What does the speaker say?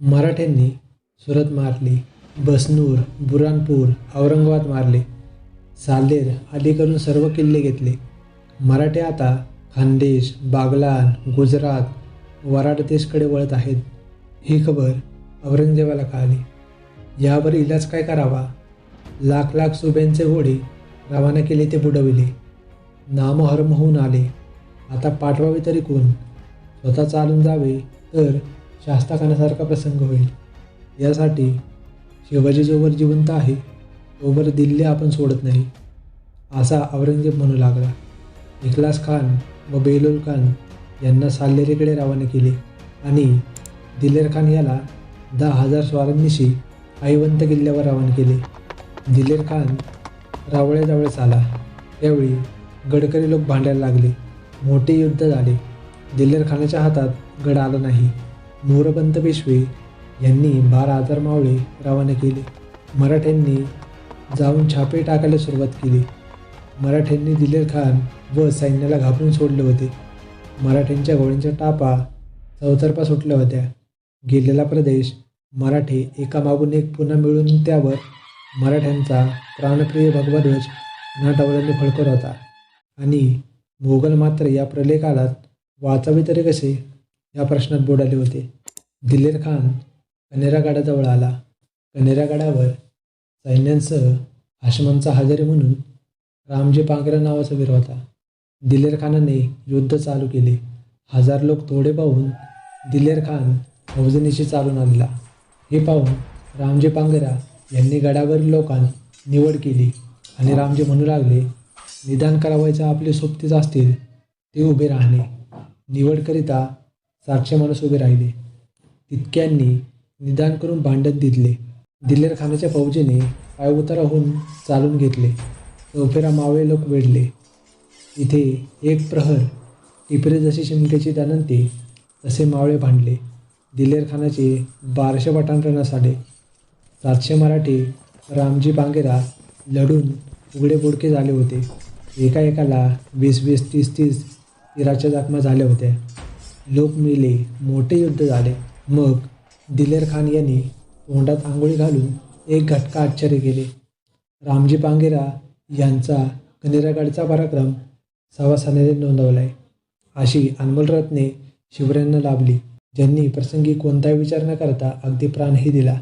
मराठ्यांनी सुरत मारली बसनूर बुरानपूर औरंगाबाद मारले सालेर अलीकडून सर्व किल्ले घेतले. मराठे आता खानदेश बागलान गुजरात वराडदेशकडे वळत आहेत. ही खबर औरंगजेबाला कळाली. यावर इलाज काय करावा? लाख लाख सुब्यांचे घोडे रवाना केले ते बुडविले. नामहरम होऊन आले. आता पाठवावे तरी कोण? स्वतः चालून जावे तर शास्ताखानासारखा प्रसंग होईल. यासाठी शिवाजी जोवर जिवंत आहे तोवर दिल्ली आपण सोडत नाही असा औरंगजेब म्हणू लागला. इखलास खान व बेलुल खान यांना साल्लेरीकडे रवाना केले आणि दिलेर खान याला दहा हजार स्वारांनीशी आईवंत किल्ल्यावर रवाना केले. दिलेर खान रावळ्याजवळच आला त्यावेळी गडकरी लोक भांडायला लागले. मोठे युद्ध झाले. दिलेर खानाच्या हातात गड आला नाही. मोरपंत पेशवे यांनी बारा हजार मावळे रवाना केले. मराठ्यांनी जाऊन छापे टाकायला सुरुवात केली. मराठ्यांनी दिलेर खान व सैन्याला घाबरून सोडले होते. मराठ्यांच्या घोड्यांच्या टापा चौतर्फा सुटल्या होत्या. गेलेला प्रदेश मराठे एकामागून एक पुन्हा मिळून त्यावर मराठ्यांचा प्राणप्रिय भगवा ध्वज फडकत होता. आणि मोगल मात्र या प्रलय काळात वाचावे तरी कसे? या प्रश्नात बुडाले होते. दिलेर खान कनेरागडाजवळ आला. कनेरागडावर सैन्यांसह हाशमांचा हजेरी म्हणून रामजी पांगरा नावाचा वीर होता. दिलेर खानाने युद्ध चालू केले. हजार लोक थोडे पाहून दिलेर खान फौजनीशी चालून आणला हे पाहून रामजी पांगरा यांनी गडावरील लोकांना निवड केली आणि रामजी म्हणू लागले निदान करावायचं आपले सोबतीच असतील ते उभे राहणे. निवडकरिता सातशे माणूस उभे राहिले. तितक्यांनी निदान करून भांडत दिले दिलेर खानाच्या फौजेने पायउतारा होऊन चालून घेतले. चौफेरा मावळे लोक वेढले. इथे एक प्रहर टिपरे जशी शिमक्याची दानंते तसे मावळे भांडले. दिलेर खानाचे बाराशे पटांतरणास आले सातशे मराठी रामजी बांगेरा लढून उघडे बोडके झाले होते. एका एकाला वीस वीस तीस तीस तीराच्या जखमा झाल्या होत्या. लोक मेले मोठे युद्ध झाले. मग दिलेर खान यांनी तोंडात आंघोळी घालून एक घटका आश्चर्य केले. रामजी पांगेरा यांचा कनेरागडचा पराक्रम सवासाने नोंदवलाय. अशी अनमोल रत्ने शिवरायांना लाभली. ज्यांनी प्रसंगी कोणताही विचार न करता अगदी प्राणही दिला.